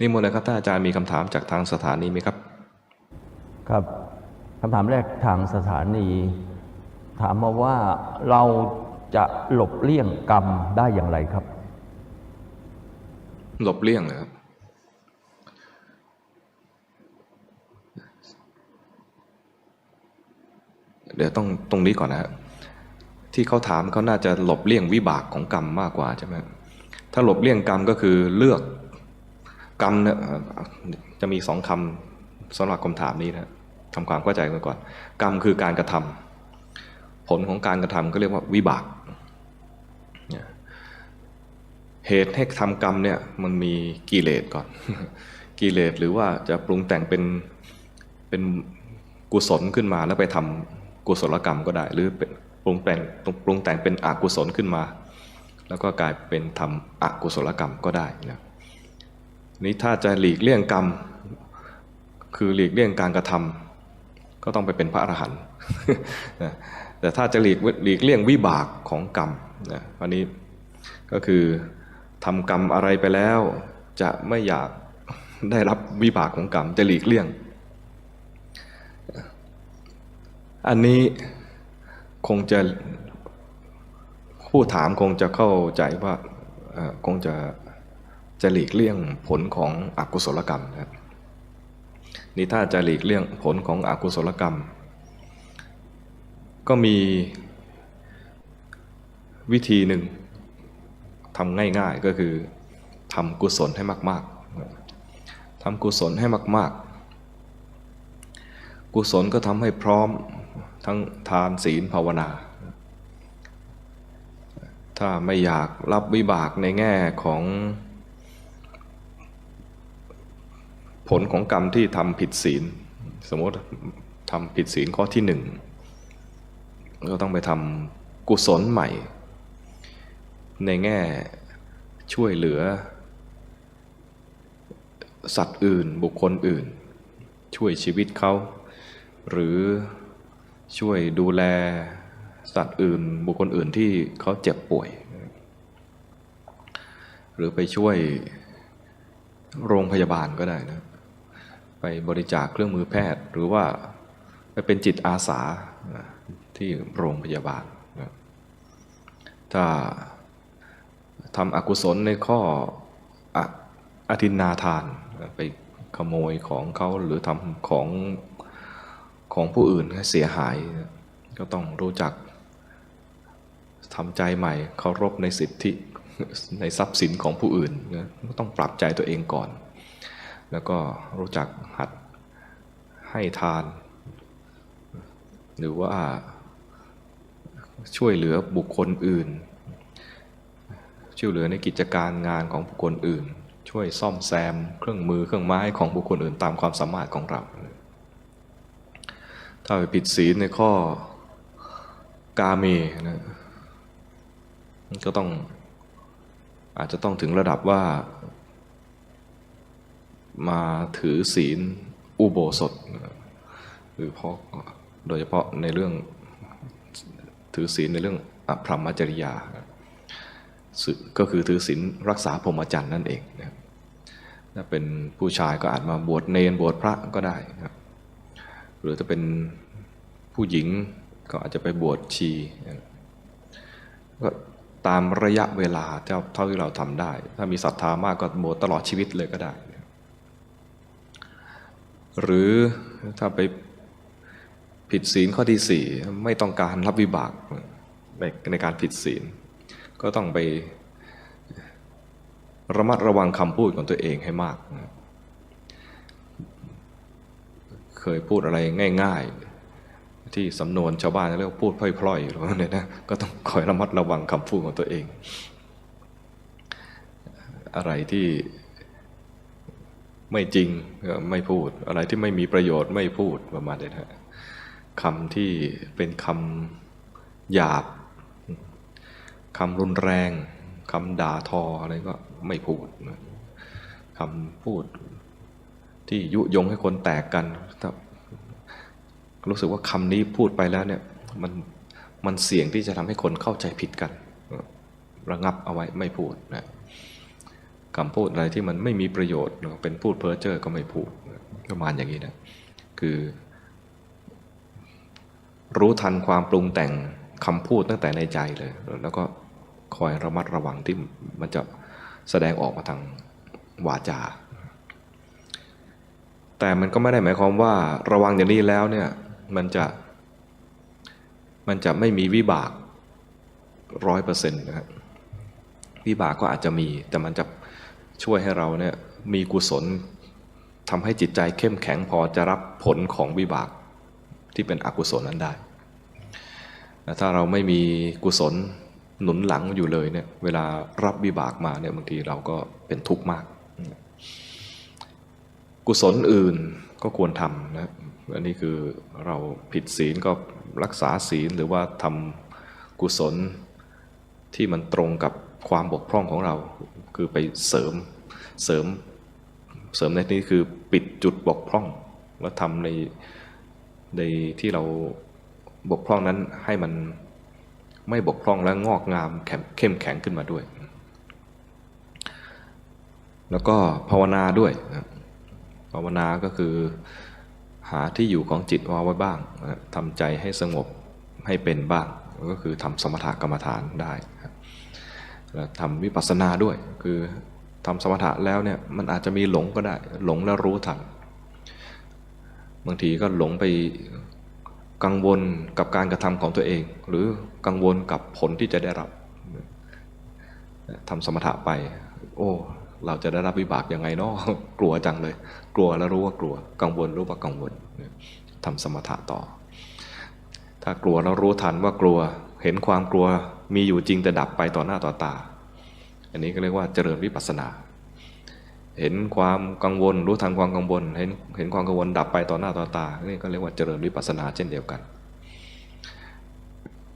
นิมนต์นะครับท่านอาจารย์มีคำถามจากทางสถานีไหมครับ ครับคำถามแรกทางสถานี ถามมาว่าเราจะหลบเลี่ยงกรรมได้อย่างไรครับ หลบเลี่ยงนะครับเดี๋ยวต้องตรงนี้ก่อนนะฮะที่เขาถามเขาน่าจะหลบเลี่ยงวิบากของกรรมมากกว่าใช่ไหมถ้าหลบเลี่ยงกรรมก็คือเลือก กรรมเนี่ยจะมีสองคำสำหรับคำถามนี้นะทำความเข้าใจกันก่อน กรรมคือการกระทำผลของการกระทำก็เรียกว่าวิบาก เหตุให้ทำกรรมเนี่ยมันมีกิเลสก่อน กิเลสหรือว่าจะปรุงแต่งเป็นเป็นกุศลขึ้นมาแล้วไปทำกุศลกรรมก็ได้ หรือเป็นปรุงแต่งปรุงแต่งเป็นอกุศลขึ้นมา แล้วก็กลายเป็นทำอกุศลกรรมก็ได้นะ นี้ถ้าจะหลีกเลี่ยงกรรม คือหลีกเลี่ยงการกระทำก็ต้องไปเป็นพระอรหันต์แต่ถ้าจะหลีกหลีกเลี่ยงวิบากของกรรมนะอันนี้ก็คือทำกรรมอะไรไปแล้ว จะไม่อยากได้รับวิบากของกรรมจะหลีกเลี่ยง อันนี้คงจะผู้ถามคงจะเข้าใจว่าคงจะ จะหลีกเลี่ยงผลของอกุศลกรรมนะนี่ถ้าจะหลีกเลี่ยงผลของอกุศลกรรม ก็มีวิธีหนึ่งทำง่ายๆก็คือทำกุศลให้มากๆทำกุศลให้มาก ๆ กุศลก็ทำให้พร้อมทั้งทานศีลภาวนา ถ้าไม่อยากรับวิบากในแง่ของ ผลของกรรมที่ทำผิดศีล สมมติทำผิดศีลข้อที่หนึ่งก็ต้องไปทำกุศลใหม่ ในแง่ช่วยเหลือ สัตว์อื่นบุคคลอื่น ช่วยชีวิตเขา หรือช่วยดูแลสัตว์อื่น บุคคลอื่นที่เขาเจ็บป่วย หรือไปช่วยโรงพยาบาลก็ได้นะ ไปบริจาคเครื่องมือแพทย์ หรือว่าไปเป็นจิตอาสาที่โรงพยาบาล ถ้าทำอกุศลในข้อออธินนาทาน ไปขโมยของเขาหรือทำของของผู้อื่นให้เสียหาย ก็ต้องรู้จักทำใจใหม่เคารพในสิทธิในทรัพย์สินของผู้อื่นนะก็ต้องปรับใจตัวเองก่อน แล้วก็รู้จักหัดให้ทาน หรือว่าช่วยเหลือบุคคลอื่น ช่วยเหลือในกิจการงานของบุคคลอื่น ช่วยซ่อมแซมเครื่องมือเครื่องไม้ของบุคคลอื่นตามความสามารถของเรา ถ้าไปผิดศีลในข้อกาเมนะก็ต้องอาจจะต้องถึงระดับว่า มาถือศีลอุโบสถหรือเพราะโดยเฉพาะในเรื่องถือศีลในเรื่องอภรรมจริยา ก็คือถือศีลรักษาพรหมจรรย์นั่นเองนะครับถ้าเป็นผู้ชายก็อาจมาบวชเนนบวชพระก็ได้นะครับหรือถ้าเป็นผู้หญิงก็อาจจะไปบวชชีก็ตามระยะเวลาเท่าเท่าที่เราทำได้ ถ้ามีศรัทธามากก็บวชตลอดชีวิตเลยก็ได้ หรือถ้าไปผิดศีลข้อที่สี่ไม่ต้องการรับวิบากในในการผิดศีล ก็ต้องไประมัดระวังคำพูดของตัวเองให้มาก เคยพูดอะไรง่าย ๆ ที่สำนวนชาวบ้านเรียกพูดพล่อยๆหรือว่าเนี่ยนะก็ต้องคอยระมัดระวังคำพูดของตัวเอง อะไรที่ ไม่จริงก็ไม่พูด อะไรที่ไม่มีประโยชน์ไม่พูดประมาณนี้นะคำที่เป็นคำหยาบคำรุนแรงคำด่าทออะไรก็ไม่พูดคำพูดที่ยุยงให้คนแตกกันถ้ารู้สึกว่าคำนี้พูดไปแล้วเนี่ยมันมันเสี่ยงที่จะทำให้คนเข้าใจผิดกัน ระงับเอาไว้ไม่พูดนะ คำพูดอะไรที่มันไม่มีประโยชน์เป็นพูดเพ้อเจ้อก็ไม่พูดประมาณอย่างนี้นะคือ รู้ทันความปรุงแต่งคำพูดตั้งแต่ในใจเลย แล้วก็คอยระมัดระวังที่มันจะแสดงออกมาทางวาจา แต่มันก็ไม่ได้หมายความว่าระวังอย่างนี้แล้วเนี่ยมันจะมันจะไม่มีวิบากร้อยเปอร์เซ็นต์นะครับ วิบากก็อาจจะมี แต่มันจะช่วยให้เราเนี่ยมีกุศลทำให้จิตใจเข้มแข็งพอจะรับผลของวิบากที่เป็นอกุศลนั้นได้ถ้าเราไม่มีกุศลหนุนหลังอยู่เลยเนี่ยเวลารับวิบากมาเนี่ยบางทีเราก็เป็นทุกข์มาก กุศลอื่นก็ควรทำนะอันนี้คือเราผิดศีลก็รักษาศีลหรือว่าทำกุศลที่มันตรงกับ ความบกพร่องของเรา คือไปเสริมเสริมเสริมในนี้คือปิดจุดบกพร่อง แล้วทำในในที่เราบกพร่องนั้นให้มันไม่บกพร่องและงอกงามแข็งเข้มแข็งขึ้นมาด้วย แล้วก็ภาวนาด้วย ภาวนาก็คือหาที่อยู่ของจิตเอาไว้บ้างทำใจให้สงบให้เป็นบ้าง ก็คือทำสมถกรรมฐานได้ ทำวิปัสสนาด้วย คือทำสมถะแล้วเนี่ยมันอาจจะมีหลงก็ได้ หลงแล้วรู้ทันบางทีก็หลงไปกังวลกับการกระทำของตัวเอง หรือกังวลกับผลที่จะได้รับทำสมถะไป โอ้เราจะได้รับวิบากยังไงเนาะกลัวจังเลย กลัวแล้วรู้ว่ากลัว กังวลรู้ว่ากังวลทำสมถะต่อ ถ้ากลัวแล้วรู้ทันว่ากลัว เห็นความกลัว มีอยู่จริงแต่ดับไปต่อหน้าต่อตา อันนี้ก็เรียกว่าเจริญวิปัสสนา เห็นความกังวลรู้ทันความกังวล เห็นเห็นความกังวลดับไปต่อหน้าต่อตา นี่ก็เรียกว่าเจริญวิปัสสนาเช่นเดียวกัน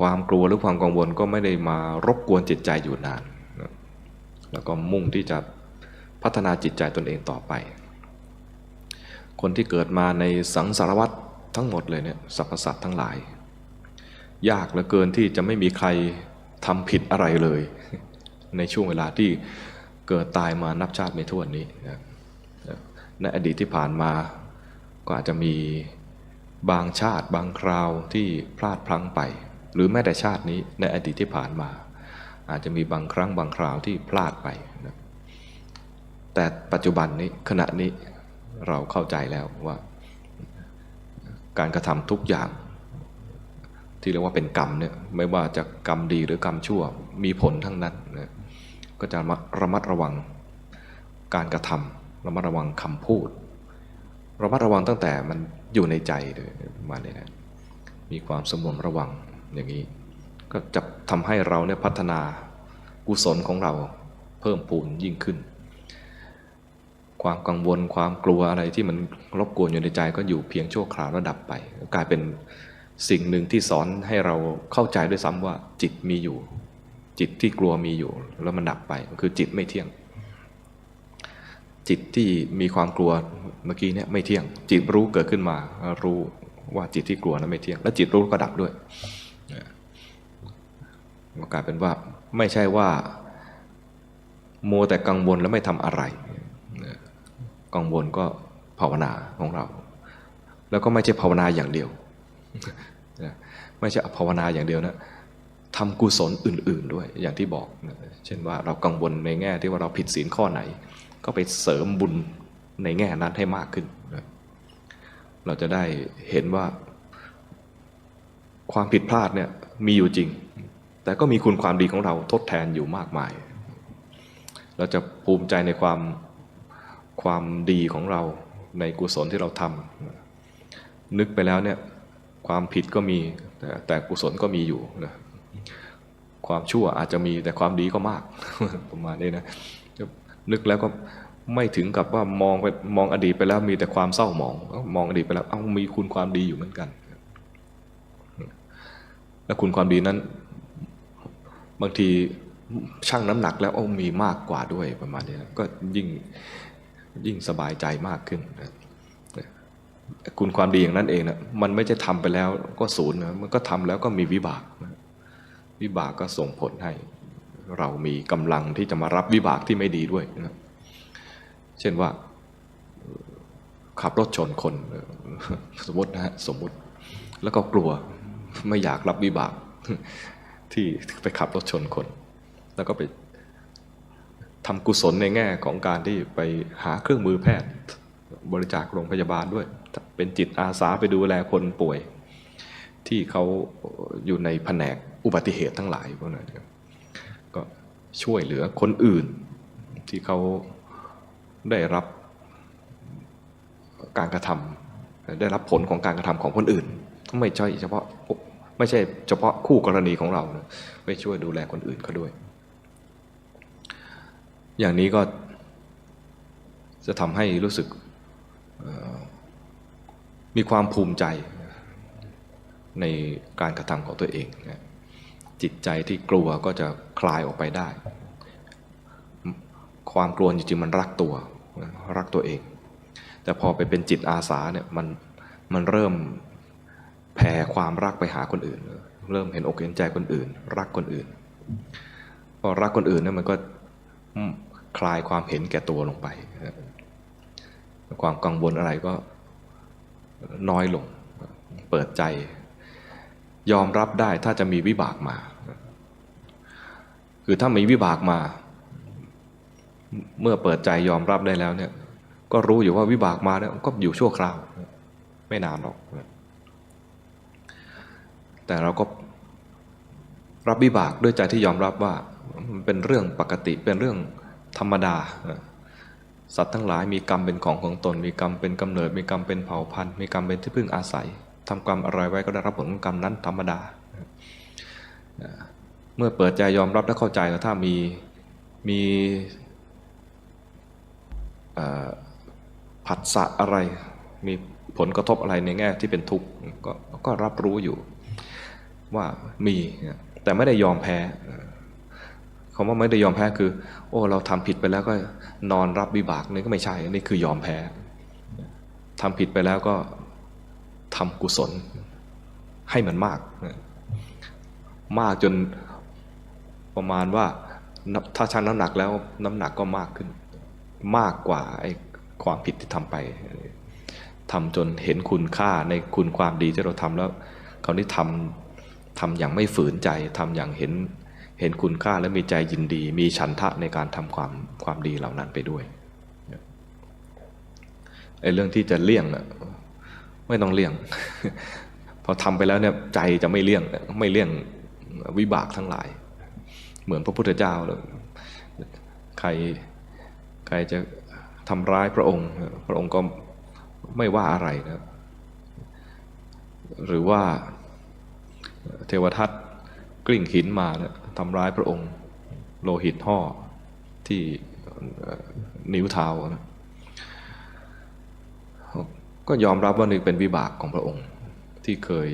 ความกลัวหรือความกังวลก็ไม่ได้มารบกวนจิตใจอยู่นาน แล้วก็มุ่งที่จะพัฒนาจิตใจตนเองต่อไป คนที่เกิดมาในสังสารวัตรทั้งหมดเลยเนี่ยสรรพสัตว์ทั้งหลาย ยากเหลือเกินที่จะไม่มีใคร ทำผิดอะไรเลย ในช่วงเวลาที่เกิดตายมานับชาติไม่ถ้วนนี้นะในอดีตที่ผ่านมาก็อาจจะมีบางชาติบางคราวที่พลาดพลั้งไป หรือแม้แต่ชาตินี้ในอดีตที่ผ่านมา อาจจะมีบางครั้งบางคราวที่พลาดไปนะแต่ปัจจุบันนี้ขณะนี้เราเข้าใจแล้วว่า การกระทำทุกอย่าง ที่เรียกว่าเป็นกรรมเนี่ยไม่ว่าจะกรรมดีหรือกรรมชั่วมีผลทั้งนั้นนะก็จะระมัดระวังการกระทำระมัดระวังคำพูด ระมัดระวังตั้งแต่มันอยู่ในใจเลยมาณนี้นะมีความสมรวมระวังอย่างนี้ ก็จะทำให้เราเนี่ยพัฒนากุศลของเราเพิ่มพูนยิ่งขึ้น ความกังวลความกลัวอะไรที่มันรบกวนอยู่ในใจก็อยู่เพียงชั่วคราวแล้วดับไป กลายเป็น สิ่งหนึ่งที่สอนให้เราเข้าใจด้วยซ้ำว่า จิตมีอยู่ จิตที่กลัวมีอยู่ แล้วมันดับไปคือจิตไม่เที่ยง จิตที่มีความกลัวเมื่อกี้เนี่ยไม่เที่ยง จิตรู้เกิดขึ้นมา รู้ว่าจิตที่กลัวนั้นไม่เที่ยง และจิตรู้ก็ดับด้วยก็กลายเป็นว่าไม่ใช่ว่าโมวแต่กังวลแล้วไม่ทำอะไร กังวลก็ภาวนาของเรา แล้วก็ไม่ใช่ภาวนาอย่างเดียว ไม่ใช่ภาวนาอย่างเดียวนะทำกุศลอื่น ๆด้วยอย่างที่บอก เช่นว่าเรากังวลในแง่ที่ว่าเราผิดศีลข้อไหน ก็ไปเสริมบุญในแง่นั้นให้มากขึ้น เราจะได้เห็นว่าความผิดพลาดเนี่ยมีอยู่จริง แต่ก็มีคุณความดีของเราทดแทนอยู่มากมาย เราจะภูมิใจในความความดีของเราในกุศลที่เราทำนึกไปแล้วเนี่ย ความผิดก็มีแต่แต่กุศลก็มีอยู่นะความชั่วอาจจะมีแต่ความดีก็มากประมาณนี้นะนึกแล้วก็ไม่ถึงกับว่ามองไปมองอดีตไปแล้วมีแต่ความเศร้าหมอง มองอดีตไปแล้วเอ้ามีคุณความดีอยู่เหมือนกัน และคุณความดีนั้น บางทีชั่งน้ำหนักแล้วโอ้มีมากกว่าด้วยประมาณนี้นะก็ยิ่งยิ่งสบายใจมากขึ้นนะ คุณความดีอย่างนั้นเองนะมันไม่ใช่ทำไปแล้วก็ศูนย์นะมันก็ทำแล้วก็มีวิบากนะวิบากก็ส่งผลให้ เรามีกำลังที่จะมารับวิบากที่ไม่ดีด้วยนะเช่นว่าขับรถชนคน สมมตินะฮะสมมติ แล้วก็กลัวไม่อยากรับวิบาก ที่ไปขับรถชนคน แล้วก็ไปทำกุศลในแง่ของการที่ไปหาเครื่องมือแพทย์ บริจาคโรงพยาบาลด้วย เป็นจิตอาสาไปดูแลคนป่วย ที่เขาอยู่ในแผนกอุบัติเหตุทั้งหลายพวกนั้นก็ช่วยเหลือคนอื่น ที่เขาได้รับการกระทำได้รับผลของการกระทำของคนอื่นไม่ใช่เฉพาะไม่ใช่เฉพาะคู่กรณีของเรานะไปช่วยดูแลคนอื่นเขาด้วย อย่างนี้ก็จะทำให้รู้สึก มีความภูมิใจในการกระทำของตัวเองนะจิตใจที่กลัวก็จะคลายออกไปได้ ความกลัวจริงๆมันรักตัวรักตัวเอง แต่พอไปเป็นจิตอาสาเนี่ยมันมันเริ่มแผ่ความรักไปหาคนอื่น เริ่มเห็นอกเห็นใจคนอื่น รักคนอื่น พอรักคนอื่นเนี่ยมันก็คลายความเห็นแก่ตัวลงไป ความกังวลอะไรก็น้อยลง เปิดใจ ยอมรับได้ถ้าจะมีวิบากมา คือถ้ามีวิบากมา เมื่อเปิดใจยอมรับได้แล้วเนี่ย ก็รู้อยู่ว่าวิบากมาเนี่ยก็อยู่ชั่วคราว ไม่นานหรอก แต่เราก็รับวิบากด้วยใจที่ยอมรับว่ามันเป็นเรื่องปกติเป็นเรื่องธรรมดา สัตว์ทั้งหลายมีกรรมเป็นของของตน มีกรรมเป็นกำเนิด มีกรรมเป็นเผ่าพันธุ์ มีกรรมเป็นที่พึ่งอาศัยทำกรรมอะไรไว้ก็ได้รับผลของกรรมนั้นธรรมดา เมื่อเปิดใจยอมรับและเข้าใจแล้วถ้ามีมีผัสสะอะไร มีผลกระทบอะไรในแง่ที่เป็นทุกข์ก็ก็รับรู้อยู่ว่ามีแต่ไม่ได้ยอมแพ้ คำว่าไม่ได้ยอมแพ้คือ โอ้เราทำผิดไปแล้วก็นอนรับวิบากนี่ก็ไม่ใช่นี่คือยอมแพ้ทำผิดไปแล้วก็ทำกุศล ให้มันมาก มากจนประมาณว่าถ้าชั่งน้ำหนักแล้วน้ำหนักก็มากขึ้น มากกว่าไอ้ความผิดที่ทำไปทำจนเห็นคุณค่าในคุณความดีที่เราทำแล้วคราวนี้ทำทำอย่างไม่ฝืนใจทำอย่างเห็น เห็นคุณค่าและมีใจยินดี มีฉันทะในการทำความความดีเหล่านั้นไปด้วยไอ้เรื่องที่จะเลี่ยงไม่ต้องเลี่ยง พอทำไปแล้วเนี่ยใจจะไม่เลี่ยงไม่เลี่ยงวิบากทั้งหลาย เหมือนพระพุทธเจ้าเลยใครใครจะทำร้ายพระองค์ พระองค์ก็ไม่ว่าอะไรนะหรือว่าเทวทัตกลิ้งหินมานะ ทำร้ายพระองค์โลหิตห่อที่นิ้วเท้านะก็ยอมรับว่านี่เป็นวิบากของพระองค์ที่เคย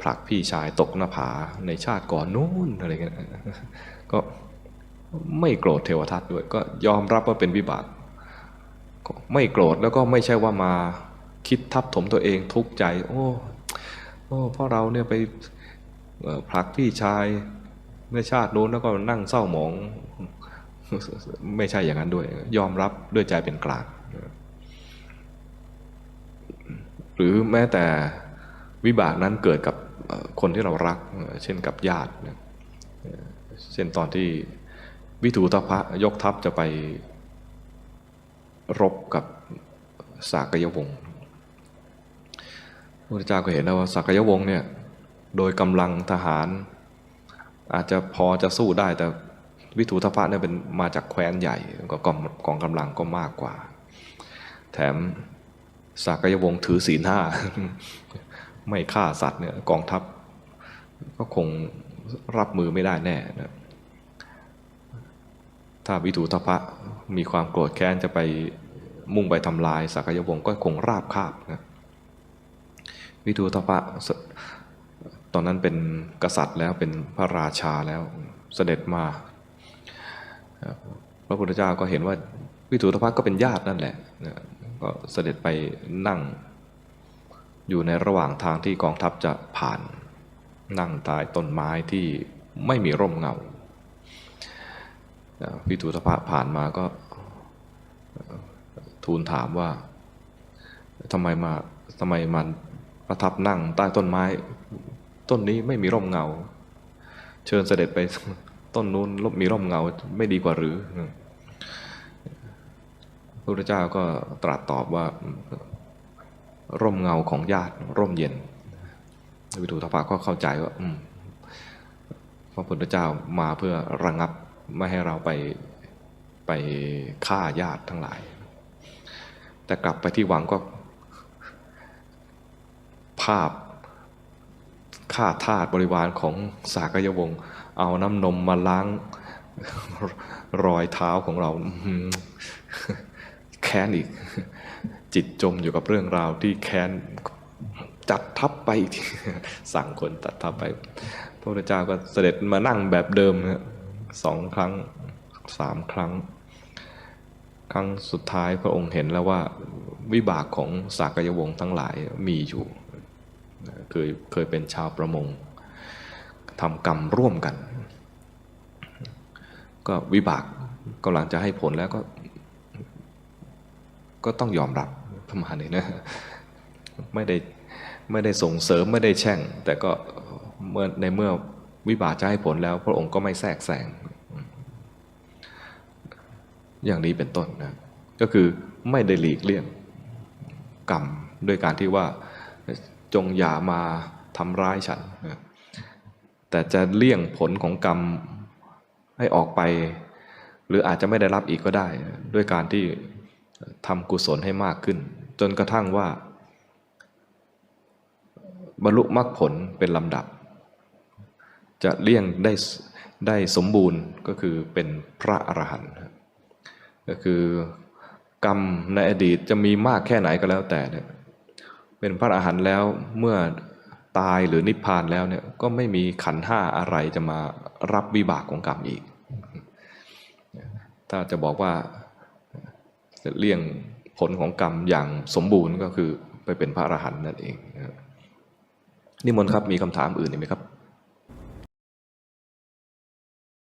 ผลักพี่ชายตกหน้าผาในชาติก่อนนู้นอะไรเงี้ยก็ไม่โกรธเทวทัตด้วย ก็ยอมรับว่าเป็นวิบากไม่โกรธแล้วก็ไม่ใช่ว่ามาคิดทับถมตัวเองทุกข์ใจ โอ้โอ้เพราะเราเนี่ยไปผลักพี่ชาย ในชาตินู้นแล้วก็นั่งเศร้าหมอง ไม่ใช่อย่างนั้นด้วย ยอมรับด้วยใจเป็นกลางหรือแม้แต่วิบากนั้นเกิดกับคนที่เรารัก เช่นกับญาติ เช่นตอนที่วิถูทพะยกทัพจะไปรบกับสากยวงศ์พระเจ้าก็เห็นแล้วว่าสากยวงศ์เนี่ยโดยกำลังทหาร อาจจะพอจะสู้ได้แต่วิถูทพะเนี่ยเป็นมาจากแคว้นใหญ่ก็กองกองกำลังก็มากกว่า แถมสากยวงศ์ถือศีลห้าไม่ฆ่าสัตว์เนี่ยกองทัพ ก็คงรับมือไม่ได้แน่นะถ้าวิถูทพะมีความโกรธแค้นจะไปมุ่งไปทำลายสากยวงศ์ก็คงราบคาบนะวิทูทพะ อนนั้นเป็นกษัตริย์แล้วเป็นพระราชาแล้วเสด็จมา พระพุทธเจ้าก็เห็นว่าวิทูทพะก็เป็นญาตินั่นแหละก็เสด็จไปนั่ง อยู่ในระหว่างทางที่กองทัพจะผ่าน นั่งใต้ต้นไม้ที่ไม่มีร่มเงาเอ่อพิทูตภะผ่านมาก็ทูลถามว่าทำไมมาทำไมมันประทับนั่งใต้ต้นไม้ ต้นนี้ไม่มีร่มเงา เชิญเสด็จไปต้นนู้นมีร่มเงาไม่ดีกว่าหรือพระพุทธเจ้าก็ตรัสตอบว่าร่มเงาของญาติร่มเย็นวิทูตภะก็เข้าใจว่าพระพุทธเจ้ามาเพื่อระงับไม่ให้เราไปไปฆ่าญาติทั้งหลาย แต่กลับไปที่วังก็ ภาพ ฆ่าทาสบริวารของสากยวงศ์เอาน้ำนมมาล้างรอยเท้าของเราแค้นอีก จิตจมอยู่กับเรื่องราวที่แค้นจัดทับไปอีกทีสั่งคนตัดทับไป พระพุทธเจ้าก็เสด็จมานั่งแบบเดิมสองครั้งสามครั้ง ครั้งสุดท้ายพระองค์เห็นแล้วว่าวิบากของสากยวงศ์ทั้งหลายมีอยู่ เคยเคยเป็นชาวประมงทำกรรมร่วมกัน ก็วิบากกำลังจะให้ผลแล้วก็ ก็ต้องยอมรับประมาณนี้นะไม่ได้ไม่ได้ส่งเสริมไม่ได้แช่ง แต่ก็เมื่อในเมื่อวิบากจะให้ผลแล้ว พระองค์ก็ไม่แทรกแซงอย่างนี้เป็นต้นนะก็คือไม่ได้หลีกเลี่ยงกรรมด้วยการที่ว่า จงอย่ามาทำร้ายฉันนะแต่จะเลี่ยงผลของกรรมให้ออกไป หรืออาจจะไม่ได้รับอีกก็ได้ ด้วยการที่ทำกุศลให้มากขึ้น จนกระทั่งว่า บรรลุมรรคผลเป็นลำดับ จะเลี่ยงได้ได้สมบูรณ์ก็คือเป็นพระอรหันต์ก็คือกรรมในอดีตจะมีมากแค่ไหนก็แล้วแต่เนี่ย เป็นพระอรหันต์แล้วเมื่อตายหรือนิพพานแล้วเนี่ยก็ไม่มีขันห้าอะไรจะมารับวิบากของกรรมอีก ถ้าจะบอกว่าจะเลี่ยงผลของกรรมอย่างสมบูรณ์ก็คือไปเป็นพระอรหันต์นั่นเองนิมนต์ครับมีคำถามอื่นอีกไหมครับ